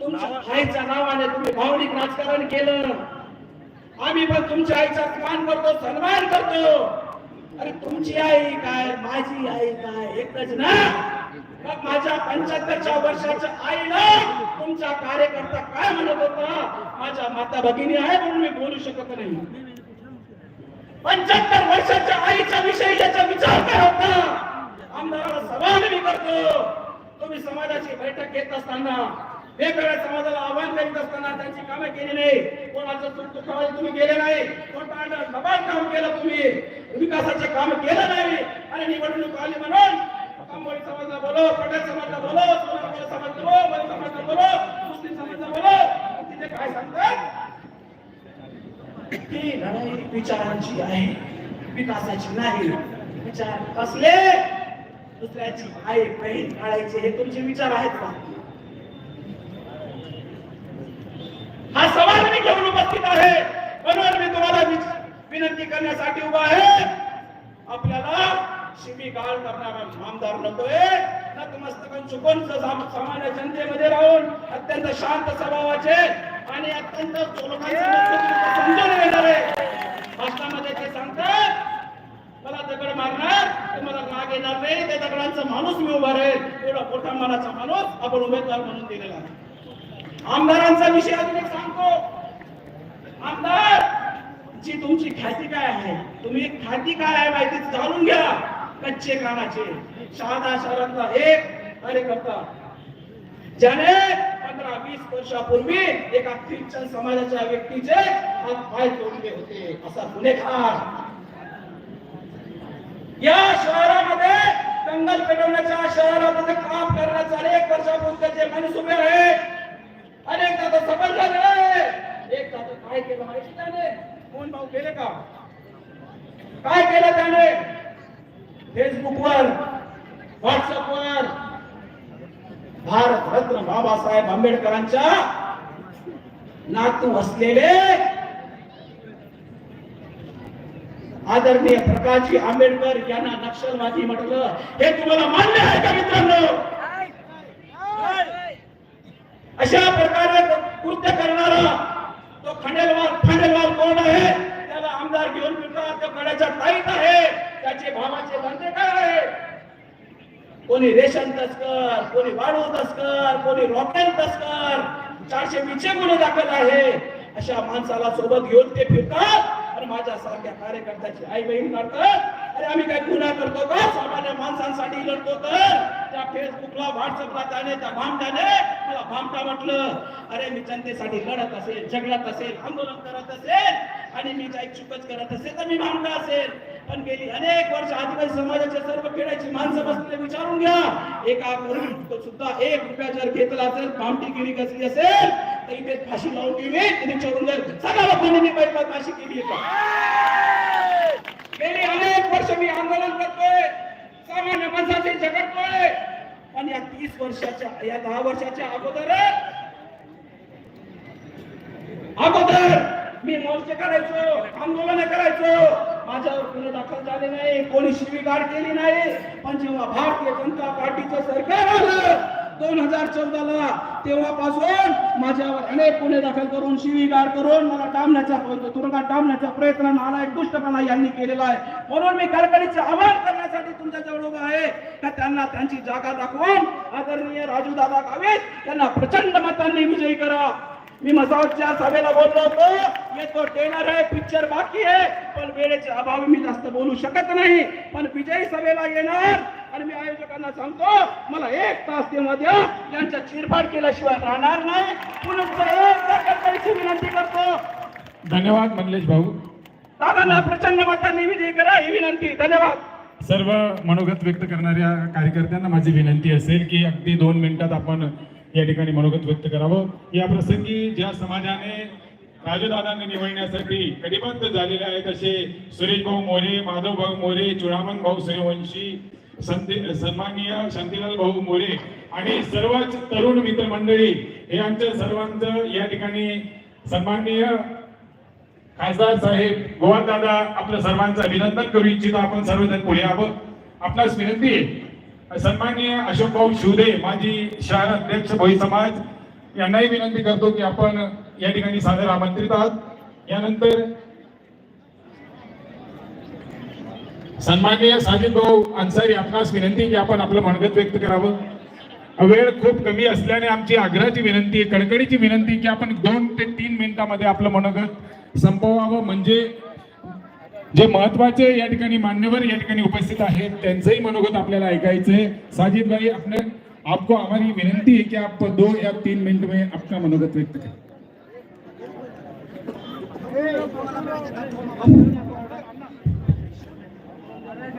तुमच्या आईच्या नावाने तुम्ही भावनिक राजकारण केलं. आम्ही पण तुमच्या आईचा मान करतो सन्मान करतो. अरे तुमची आई काय माझी आई काय एकच ना? मग माझ्या पंच्याहत्तरच्या वर्षाच्या आईला तुमचा कार्यकर्ता काय म्हणत होता? माझ्या माता भगिनी आहे म्हणून मी बोलू शकत नाही. पंच्याहत्तर वर्षाच्या आईच्या विषयी याचा विचार काय होता? आमदाराला सवाल मी करतो. तुम्ही समाजाची बैठक घेत असताना वेगवेगळ्या समाजाला आव्हान करीत असताना त्यांची कामं केली नाही. कोणाचं सुख तुम्ही गेले नाही. कोण कोणता दबाव काम केलं तुम्ही. विकासाचे काम केलं नाही. आणि निवडणूक आली म्हणून कांबोळी समाजाला बोलो पटेल समाजाला बोलो सोलापूर समाजाला बोलो बळी समाजाला बोलो मुस्लिम समाजाला बोलो तिथे काय सांगतात? ही लढाई विचारांची आहे. विकासाची नाही. विचार कसले? दुसऱ्याची आई बहीण काढायचे हे तुमचे विचार आहेत का? हा सवाल मी घेऊन उपस्थित आहे. म्हणून मी तुम्हाला विनंती करण्यासाठी उभा आहे. आपल्याला शिबी गाळ करणारा आमदार नकोय. नतमस्तकन चुकून सामान्य जनतेमध्ये राहून अत्यंत शांत स्वभावाचे आणि अत्यंत लोकांचं मत समजून घेणारे भाषणामध्ये ते सांगतात मला दगड मारणार तुम्हाला मला राग येणार नाही. त्या दगडांचा माणूस मी उभा राहील. एवढा मोठा मनाचा माणूस आपण उमेदवार म्हणून दिलेला आहे. आमदारांचा विषय अजून एक सांगतो. आमदार ची तुमची ख्याती काय आहे? तुम्ही ख्याती काय आहे माहिती जाणून घ्या. कच्चे कानाचे. शहादा शहरातला एक कार्यकर्ता. ज्याने पंधरा वीस वर्षापूर्वी एका ख्रिश्चन समाजाच्या व्यक्तीचे हात पाय तोडले होते. असा गुन्हेगार. या शहरामध्ये दंगल पेटवण्याच्या शहरामध्ये काम करण्याचा अनेक वर्षापूर्वी जे माणूस उभे आहे अनेकदा तर सफल झाले एकदा तर काय केलं माहिती त्याने मोहन भाऊ केले का? काय केलं त्याने? फेसबुकवर व्हॉट्सअपवर भारत रत्न बाबासाहेब आंबेडकरांच्या नातू असलेले आदरणीय प्रकाशजी आंबेडकर यांना नक्षलवादी म्हटलं. हे तुम्हाला मान्य आहे का मित्रांनो अशा प्रकारे कृत्य करणारा तो खंडेलवाल खंडेलवाल कोण आहे? त्याला आमदार घेऊन फिरतात तो कड्याच्या ताईत आहे. त्याचे भावाचे धंदे काय आहे? कोणी रेशन तस्कर कोणी वाळू तस्कर कोणी रॉकेल तस्कर चारशे वीसचे गुन्हे दाखल आहे. अशा माणसाला सोबत घेऊन ते फिरतात आणि माझ्या सारख्या कार्यकर्त्याची आई बहीण काढतात अरे आम्ही काय गुन्हा करतो का सामान्य माणसांसाठी लढतो तर. त्या फेसबुकला व्हॉट्सअपला त्याने त्या भामट्याने मला भामटा म्हटलं अरे मी जनतेसाठी लढत असेल झगडत असेल आंदोलन करत असेल आणि मी काही चुकच करत असेल तर मी भामटा असेल. पण गेली अनेक वर्ष आदिवासी समाजाच्या सर्व खेड्याची माणसं बसले विचारून घ्या. एका करून सुद्धा एक रुपया जर घेतला असेल भामटीगिरी कसली असेल तर इथे फाशी लावून ठेवी तिने विचारून जर सगळ्या लोकांनी मी पहिला फाशी केली आहे. का गेली अनेक वर्ष मी आंदोलन करतोय. सामान्य माणसाचे झगडतोय पण या तीस वर्षाच्या या दहा वर्षाच्या अगोदर अगोदर मी मोर्चे करायचो आंदोलन करायचो. माझ्यावर गुन्हे दाखल झाले नाही कोणी शिवीगाळ केली नाही. पण जेव्हा भारतीय जनता पार्टीचं सरकार आलं दोन हजार चौदाला तेव्हापासून माझ्यावर अनेक गुन्हे दाखल करून शिवीगार करून मला डांबण्याचा तुरुंगात डांबण्याचा प्रयत्न मला एक दुष्टपणा यांनी केलेला आहे. म्हणून मी कळकळीचे आवाहन करण्यासाठी तुमच्या जवळ उभा आहे. का त्यांना त्यांची जागा दाखवून आदरणीय राजू दादा गावित त्यांना प्रचंड मतांनी विजयी करा. मी मसावच्या सभेला बोललो होतो येतो ट्रेलर आहे पिक्चर बाकी आहे. पण वेळेच्या अभावी मी जास्त बोलू शकत नाही. पण विजयी सभेला येणार आणि मी आयोजकांना सांगतो मला एक तास तेव्हा द्या यांच्या चिरफाड केल्याशिवाय राहणार नाही. पुन्हा विनंती करतो. धन्यवाद मंगलेश भाऊ. दादांना प्रचंड मतांनी विजयी करा ही विनंती. धन्यवाद. सर्व मनोगत व्यक्त करणाऱ्या कार्यकर्त्यांना माझी विनंती असेल की अगदी दोन मिनिटात आपण या ठिकाणी मनोगत व्यक्त करावं. या प्रसंगी ज्या समाजाने राजदादांनी निवडण्यासाठी कटिबद्ध झालेले आहेत असे सुरेश भाऊ मोरे माधव भाऊ मोरे चुडामन भाऊ सूर्यवंशी सन्माननीय शांतीलाल भाऊ मोरे आणि सर्वच तरुण मित्रमंडळी हे आमच्या सर्वांचं या ठिकाणी सन्माननीय खासदार साहेब गोवा दादा आपल्या सर्वांचं अभिनंदन करू इच्छितो. आपण सर्वजण पुढे आहोत. आपणास विनंती आहे सन्माननीय अशोक भाऊ शिवदे माजी शहर अध्यक्ष भोई समाज यांनाही विनंती करतो की आपण या ठिकाणी सादर आमंत्रित आहात. यानंतर सन्माननीय साजिद भाऊ अन्सारी आपणास विनंती की आपण आपलं मनगत व्यक्त करावं. वेळ खूप कमी असल्याने आमची आग्रहाची विनंती आहे कडकडीची विनंती की आपण दोन ते तीन मिनिटामध्ये आपलं मनोगत संपवावं. म्हणजे जे महत्त्वाचे या ठिकाणी मान्यवर या ठिकाणी उपस्थित आहेत त्यांचंही मनोगत आपल्याला ऐकायचंय. साजिद भाई आपण आपको हमारी विनंती है कि आप दो या तीन मिनट में आपका मनोगत व्यक्त करें.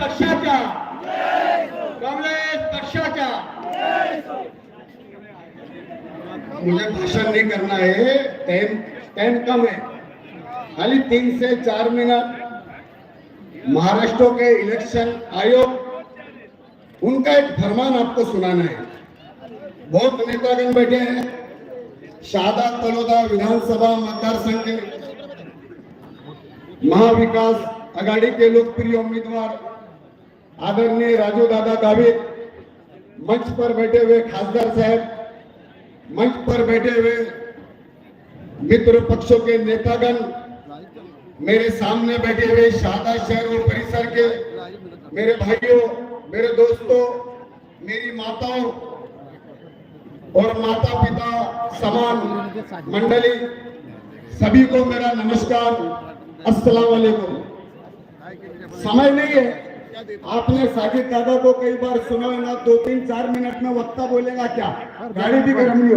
पक्षाच्या मुझे भाषण नहीं करना है टाइम टाइम कम है। खाली तीन से चार मिनट। महाराष्ट्र के इलेक्शन आयोग, उनका एक फरमान आपको सुनाना है। बहुत नेतागण बैठे हैं। शादा तलोदा विधानसभा मतदार संघ के महाविकास आघाड़ी के लोकप्रिय उम्मीदवार आदरणीय राजू दादा गावित, मंच पर बैठे हुए खासदार साहब, मंच पर बैठे हुए मित्र पक्षों के नेतागण, मेरे सामने बैठे हुए शादा शहर और परिसर के मेरे भाइयों, मेरे दोस्तों, मेरी माताओं और माता पिता समान मंडली, सभी को मेरा नमस्कार। अस्सलाम वालेकुम। समय नहीं है। आपने साजिद दादा को कई बार सुना है ना दो तीन चार मिनट में वक्ता बोलेगा क्या? गाड़ी भी गर्म